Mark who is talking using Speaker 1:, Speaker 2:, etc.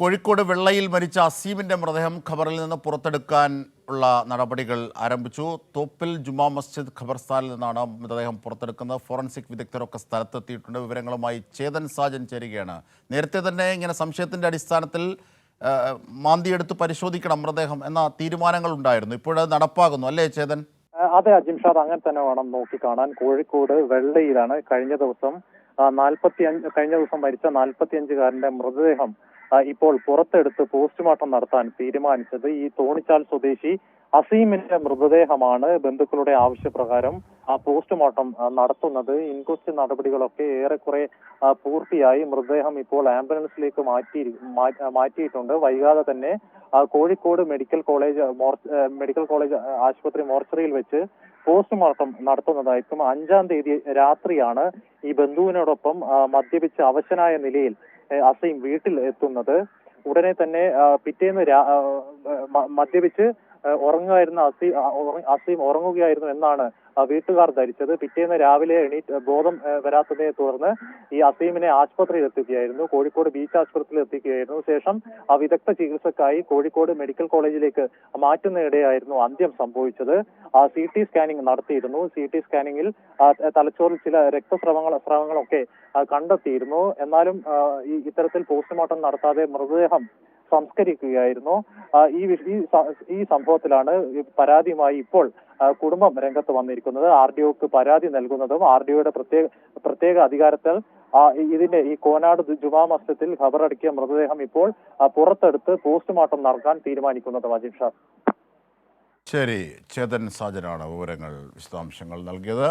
Speaker 1: കോഴിക്കോട് വെള്ളയിൽ മരിച്ച അസീമിന്റെ മൃതദേഹം ഖബറിൽ നിന്ന് പുറത്തെടുക്കാൻ ഉള്ള നടപടികൾ ആരംഭിച്ചു. തോപ്പിൽ ജുമാ മസ്ജിദ് ഖബർസ്ഥാനിൽ നിന്നാണ് മൃതദേഹം പുറത്തെടുക്കുന്നത്. ഫോറൻസിക് വിദഗ്ധരൊക്കെ സ്ഥലത്തെത്തിയിട്ടുണ്ട്. വിവരങ്ങളുമായി ചേതൻ സാജൻ ചേരുകയാണ്. നേരത്തെ തന്നെ ഇങ്ങനെ സംശയത്തിന്റെ അടിസ്ഥാനത്തിൽ മാന്തിയെടുത്ത് പരിശോധിക്കണം മൃതദേഹം എന്ന തീരുമാനങ്ങൾ ഉണ്ടായിരുന്നു. ഇപ്പോഴത് നടപ്പാകുന്നു അല്ലേ ചേതൻ?
Speaker 2: അതെ അജിംഷാദ് അങ്ങനെ തന്നെ വേണം നോക്കിക്കാണാൻ കോഴിക്കോട് വെള്ളയിലാണ് കഴിഞ്ഞ ദിവസം നാൽപ്പത്തി അഞ്ച് കഴിഞ്ഞ ദിവസം മരിച്ച നാൽപ്പത്തിയഞ്ചുകാരന്റെ മൃതദേഹം ഇപ്പോൾ പുറത്തെടുത്ത് പോസ്റ്റ്മോർട്ടം നടത്താൻ തീരുമാനിച്ചത് ഈ തോണിച്ചാൽ സ്വദേശി അസീമിന്റെ മൃതദേഹമാണ്. ബന്ധുക്കളുടെ ആവശ്യപ്രകാരം ആ പോസ്റ്റ്മോർട്ടം നടത്തുന്നത്. ഇൻക്വസ്റ്റ് നടപടികളൊക്കെ ഏറെക്കുറെ പൂർത്തിയായി. മൃതദേഹം ഇപ്പോൾ ആംബുലൻസിലേക്ക് മാറ്റി മാറ്റിയിട്ടുണ്ട്. വൈകാതെ തന്നെ Kozhikode medical college medical college ആശുപത്രി മോർച്ചറിയിൽ വെച്ച് പോസ്റ്റ്മോർട്ടം നടത്തുന്നതായിരിക്കും. അഞ്ചാം തീയതി രാത്രിയാണ് ഈ ബന്ധുവിനോടൊപ്പം മദ്യപിച്ച് അവശനായ നിലയിൽ ഏ, അസീം വീട്ടിൽ എത്തുന്നത്. ഉടനെ തന്നെ പിറ്റേന്ന് മദ്യപിച്ച് ആ, ഉറങ്ങുകയായിരുന്ന അസീം അസീം ഉറങ്ങുകയായിരുന്നു എന്നാണ് വീട്ടുകാർ ധരിച്ചത്. പിറ്റേന്ന് രാവിലെ എണീറ്റ് ബോധം വരാത്തതിനെ തുടർന്ന് ഈ അസീമിനെ ആശുപത്രിയിൽ എത്തിക്കുകയായിരുന്നു. കോഴിക്കോട് ബീച്ച് ആശുപത്രിയിൽ എത്തിക്കുകയായിരുന്നു. ശേഷം വിദഗ്ധ ചികിത്സക്കായി കോഴിക്കോട് മെഡിക്കൽ കോളേജിലേക്ക് മാറ്റുന്നതിടെയായിരുന്നു അന്ത്യം സംഭവിച്ചത്. സി ടി സ്കാനിംഗ് നടത്തിയിരുന്നു. സി ടി സ്കാനിങ്ങിൽ തലച്ചോറിൽ ചില രക്തസ്രവങ്ങൾ സ്രവങ്ങളൊക്കെ കണ്ടെത്തിയിരുന്നു. എന്നാലും ഈ ഇത്തരത്തിൽ പോസ്റ്റ്മോർട്ടം നടത്താതെ മൃതദേഹം സംസ്കരിക്കുകയായിരുന്നു. ഈ ഈ സംഭവത്തിലാണ് പരാതിയുമായി ഇപ്പോൾ കുടുംബം രംഗത്ത് വന്നിരിക്കുന്നത്. ആർ ഡി ഒക്ക് പരാതി നൽകുന്നതും ആർ ഡി ഒയുടെ പ്രത്യേക പ്രത്യേക അധികാരത്തിൽ ഇതിന്റെ ഈ കോനാട് ജുമാ മസ്ജിദിൽ ഖബറടക്കിയ മൃതദേഹം ഇപ്പോൾ പുറത്തെടുത്ത് പോസ്റ്റ്മോർട്ടം നടത്താൻ തീരുമാനിക്കുന്നതും അജിത് ഷാ.
Speaker 1: ശരി. ചേതൻ സാജനാണ് വിവരങ്ങൾ വിശദാംശങ്ങൾ നൽകിയത്.